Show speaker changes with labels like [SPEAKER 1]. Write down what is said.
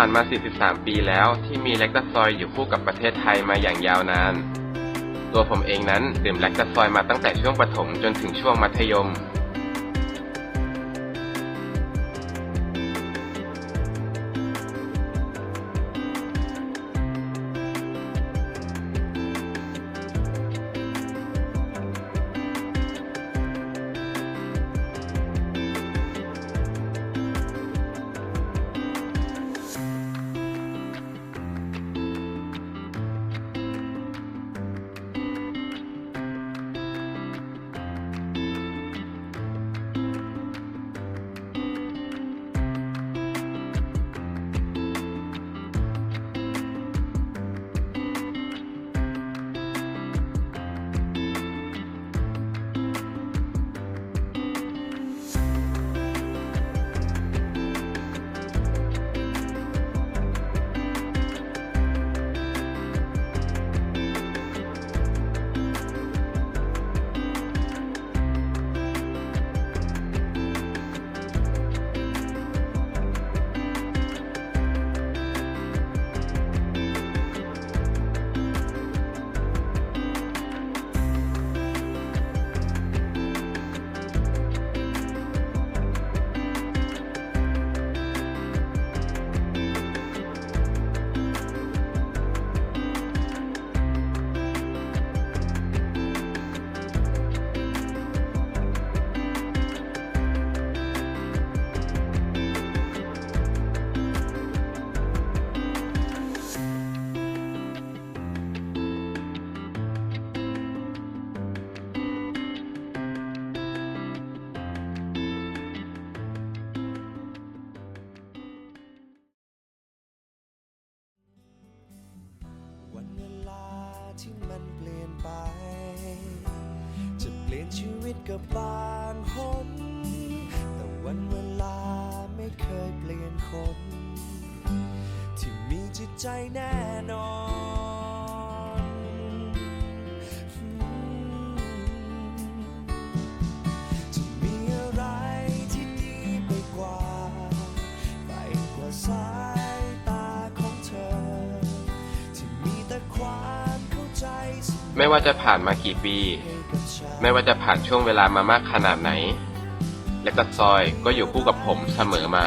[SPEAKER 1] ผ่านมา 43 ปีแล้วที่มีแลคตาซอยอยู่คู่กับประเทศไทยมาอย่างยาวนาน ตัวผมเองนั้นดื่มแลคตาซอยมาตั้งแต่ช่วงประถมจนถึงช่วงมัธยม
[SPEAKER 2] นเปลี่ยนไป จะเปลี่ยนชีวิตกับบางคนแต่วันเวลาไม่เคยเปลี่ยนคน ที่มีจิตใจแน่นอน ไม่ว่าจะ
[SPEAKER 1] ผ่านมากี่ปี ไม่ว่าจะผ่านช่วงเวลามามากขนาดไหน และตาซอยก็อยู่คู่กับผมเสมอมา